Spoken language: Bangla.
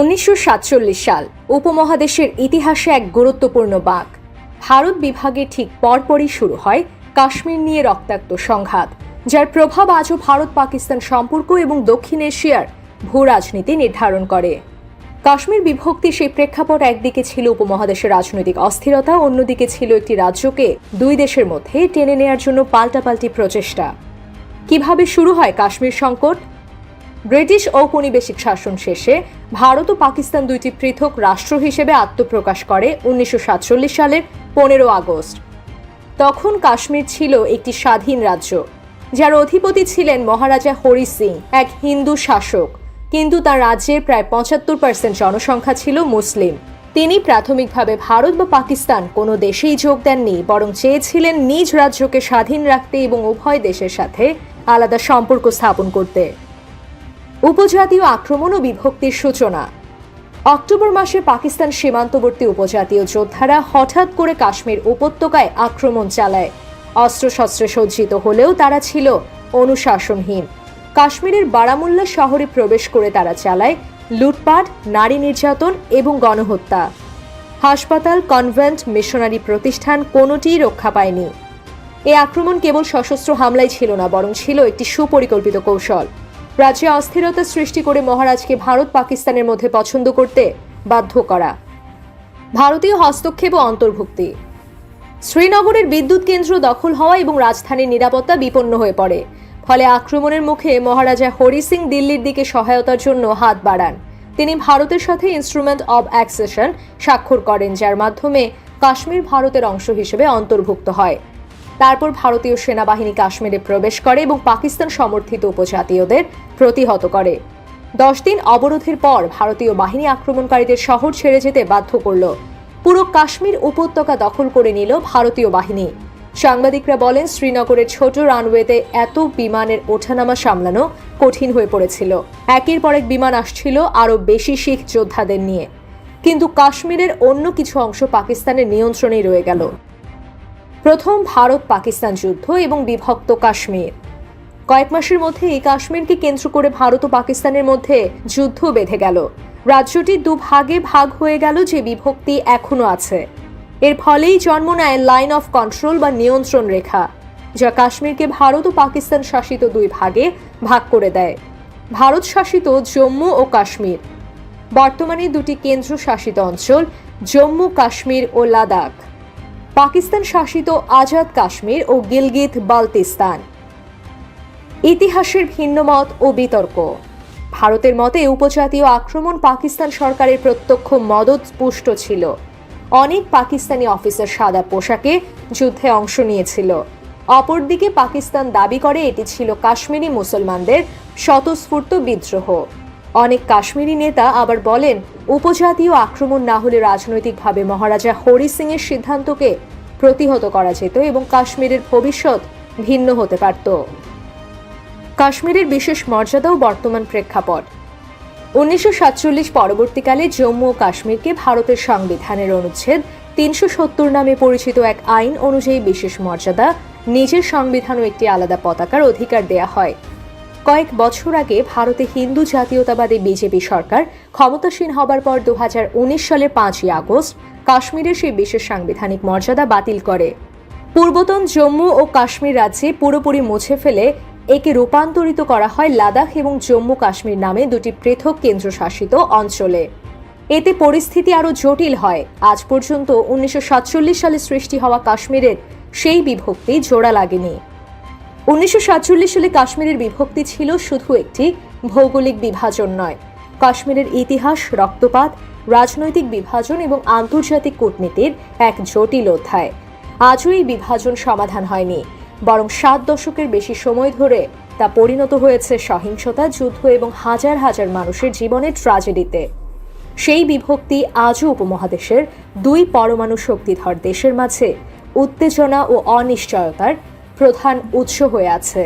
উনিশশো সাতচল্লিশ সাল উপমহাদেশের ইতিহাসে এক গুরুত্বপূর্ণ বাঁক ভারত বিভাগের ঠিক পরপরই শুরু হয় কাশ্মীর নিয়ে রক্তাক্ত সংঘাত, যার প্রভাব আজও ভারত, পাকিস্তান সম্পর্ক এবং দক্ষিণ এশিয়ার ভূ রাজনীতি নির্ধারণ করে। কাশ্মীর বিভক্তি সেই প্রেক্ষাপট একদিকে ছিল উপমহাদেশের রাজনৈতিক অস্থিরতা, অন্যদিকে ছিল একটি রাজ্যকে দুই দেশের মধ্যে টেনে নেয়ার জন্য পাল্টাপাল্টি প্রচেষ্টা। কীভাবে শুরু হয় কাশ্মীর সংকট? ব্রিটিশ ঔপনিবেশিক শাসন শেষে ভারত ও পাকিস্তান দুইটি পৃথক রাষ্ট্র হিসেবে আত্মপ্রকাশ করে উনিশশো সাতচল্লিশ সালের পনেরো আগস্ট। তখন কাশ্মীর ছিল একটি স্বাধীন রাজ্য, যার অধিপতি ছিলেন মহারাজা হরি সিং, এক হিন্দু শাসক। কিন্তু তার রাজ্যের প্রায় পঁচাত্তর পার্সেন্ট জনসংখ্যা ছিল মুসলিম। তিনি প্রাথমিকভাবে ভারত বা পাকিস্তান কোনো দেশেই যোগ দেননি, বরং চেয়েছিলেন নিজ রাজ্যকে স্বাধীন রাখতে এবং উভয় দেশের সাথে আলাদা সম্পর্ক স্থাপন করতে। উপজাতীয় আক্রমণ ও বিভক্তির সূচনা। অক্টোবর মাসে পাকিস্তান সীমান্তবর্তী উপজাতীয় যোদ্ধারা হঠাৎ করে কাশ্মীর উপত্যকায় আক্রমণ চালায়। অস্ত্রশস্ত্রে সজ্জিত হলেও তারা ছিল অনুশাসনহীন। কাশ্মীরের বারামুল্লা শহরে প্রবেশ করে তারা চালায় লুটপাট, নারী নির্যাতন এবং গণহত্যা। হাসপাতাল, কনভেন্ট, মিশনারি প্রতিষ্ঠান কোনোটিই রক্ষা পায়নি। এই আক্রমণ কেবল সশস্ত্র হামলাই ছিল না, বরং ছিল একটি সুপরিকল্পিত কৌশল। রাজ্যে অস্থিরতা সৃষ্টি করে মহারাজকে ভারত পাকিস্তানের মধ্যে পছন্দ করতে বাধ্য করা। ভারতীয় হস্তক্ষেপ ও অন্তর্ভুক্তি। শ্রীনগরের বিদ্যুৎ কেন্দ্র দখল হওয়া এবং রাজধানীর নিরাপত্তা বিপন্ন হয়ে পড়ে। ফলে আক্রমণের মুখে মহারাজা হরি সিং দিল্লির দিকে সহায়তার জন্য হাত বাড়ান। তিনি ভারতের সাথে ইনস্ট্রুমেন্ট অব অ্যাক্সেশন স্বাক্ষর করেন, যার মাধ্যমে কাশ্মীর ভারতের অংশ হিসেবে অন্তর্ভুক্ত হয়। তারপর ভারতীয় সেনাবাহিনী কাশ্মীরে প্রবেশ করে এবং পাকিস্তান সমর্থিত উপজাতীয়দের প্রতিহত করে। দশ দিন অবরোধের পর ভারতীয় বাহিনী আক্রমণকারীদের শহর ছেড়ে যেতে বাধ্য করল। পুরো কাশ্মীর উপত্যকা দখল করে নিল ভারতীয় বাহিনী। সাংবাদিকরা বলেন, শ্রীনগরের ছোট রানওয়েতে এত বিমানের ওঠানামা সামলানো কঠিন হয়ে পড়েছিল। একের পর এক বিমান আসছিল আরও বেশি শিখ যোদ্ধাদের নিয়ে। কিন্তু কাশ্মীরের অন্য কিছু অংশ পাকিস্তানের নিয়ন্ত্রণেই রয়ে গেল। প্রথম ভারত পাকিস্তান যুদ্ধ এবং বিভক্ত কাশ্মীর। কয়েক মাসের মধ্যে এই কাশ্মীরকে কেন্দ্র করে ভারত ও পাকিস্তানের মধ্যে যুদ্ধ বেঁধে গেল। রাজ্যটি দুভাগে ভাগ হয়ে গেল যে বিভক্তি এখনও আছে। এর ফলেই জন্ম নেয় লাইন অফ কন্ট্রোল বা নিয়ন্ত্রণ রেখা, যা কাশ্মীরকে ভারত ও পাকিস্তান শাসিত দুই ভাগে ভাগ করে দেয়। ভারত শাসিত জম্মু ও কাশ্মীর। বর্তমানে দুটি কেন্দ্র শাসিত অঞ্চল জম্মু, কাশ্মীর ও লাদাখ। পাকিস্তান শাসিত আজাদ কাশ্মীর ও গিলগিত বালতিস্তান। ইতিহাসের ভিন্নমত ও বিতর্ক। ভারতের মতে উপজাতীয় আক্রমণ পাকিস্তান সরকারের প্রত্যক্ষ মদত পুষ্ট ছিল। অনেক পাকিস্তানি অফিসার সাদা পোশাকে যুদ্ধে অংশ নিয়েছিল। অপরদিকে পাকিস্তান দাবি করে এটি ছিল কাশ্মীরি মুসলমানদের স্বতঃস্ফূর্ত বিদ্রোহ। অনেক কাশ্মীরি নেতা আবার বলেন উপজাতীয় আক্রমণ না হলে রাজনৈতিকভাবে মহারাজা হরি সিং এর সিদ্ধান্তকে প্রতিহত করা যেত এবং কাশ্মীরের ভবিষ্যৎ ভিন্ন হতে পারত। কাশ্মীরের বিশেষ মর্যাদাও বর্তমান প্রেক্ষাপট। উনিশশো সাতচল্লিশ পরবর্তীকালে জম্মু ও কাশ্মীরকে ভারতের সংবিধানের অনুচ্ছেদ তিনশো সত্তর নামে পরিচিত এক আইন অনুযায়ী বিশেষ মর্যাদা, নিজের সংবিধান একটি আলাদা পতাকার অধিকার দেয়া হয়। কয়েক বছর আগে ভারতে হিন্দু জাতীয়তাবাদী বিজেপি সরকার ক্ষমতাসীন হবার পর দু হাজার উনিশ সালের পাঁচই আগস্ট কাশ্মীরের সেই বিশেষ সাংবিধানিক মর্যাদা বাতিল করে। পূর্বতন জম্মু ও কাশ্মীর রাজ্যে পুরোপুরি মুছে ফেলে একে রূপান্তরিত করা হয় লাদাখ এবং জম্মু কাশ্মীর নামে দুটি পৃথক কেন্দ্রশাসিত অঞ্চলে। এতে পরিস্থিতি আরও জটিল হয়। আজ পর্যন্ত উনিশশো সাতচল্লিশ সালে সৃষ্টি হওয়া কাশ্মীরের সেই বিভক্তি জোড়া লাগেনি। উনিশশো সাতচল্লিশ সালে কাশ্মীরের বিভক্তি ছিল শুধু একটি, ভৌগোলিক বিভাজন নয়। কাশ্মীরের ইতিহাস, রক্তপাত, রাজনৈতিক বিভাজন এবং আন্তর্জাতিক কূটনীতির এক জটিল অধ্যায়। আজও এই বিভাজন সমাধান হয়নি, বরং সাত দশকের বেশি সময় ধরে তা পরিণত হয়েছে সহিংসতা, যুদ্ধ এবং হাজার হাজার মানুষের জীবনের ট্রাজেডিতে সেই বিভক্তি আজও উপমহাদেশের দুই পরমাণু শক্তিধর দেশের মাঝে উত্তেজনা ও অনিশ্চয়তার প্রধান উৎস হয়ে আছে।